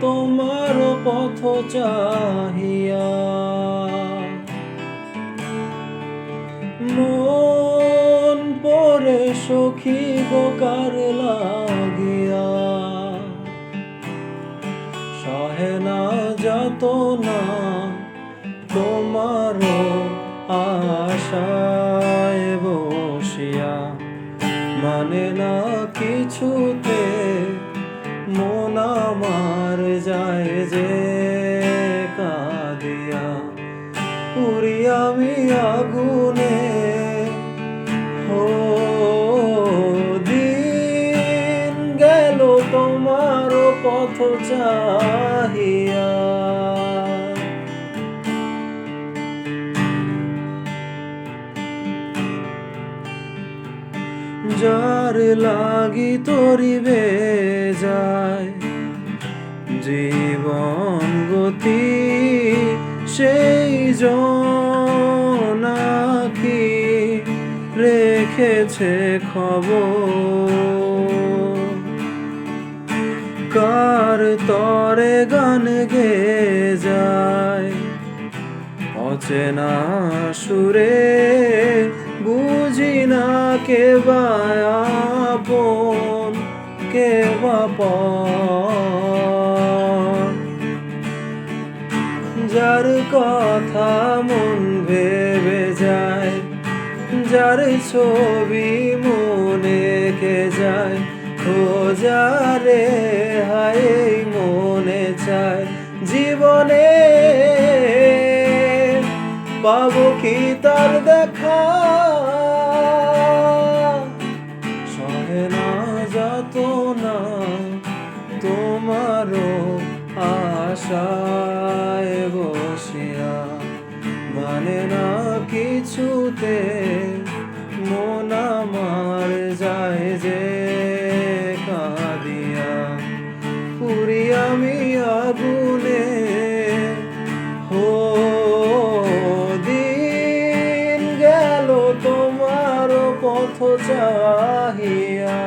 তোমার পথ চাহিয়া। মন পরে সখী বোকার লাগিয়া। সহে না যত না তোমার আশায় বসিয়া। মানে না কিছুতে আমার যায় যে কাঁদিয়া পুরি আমি আগুনে। হো দিন গেল তোমার পথ চাহিয়া। যার লাগি তরিবে যায় জীবন গতি, সেই জনাকি রেখেছে খবর কার তরে গান গে যায় অচেনা সুরে বুঝি না কে বা কে বা। যার কথা মন ভেবে যায়, যার ছবি মনে কে যায় খোঁজারে হায় মনে চায়। জীবনে পাবো কি তার দেখা? সহে না যত না তোমারও আশায় বসিয়া মানে না কিছুতে মন আমার যায় যে কাঁদিয়া। পুরি আমি আগুনে হো দিন গেল তোমার পথ চাহিয়া।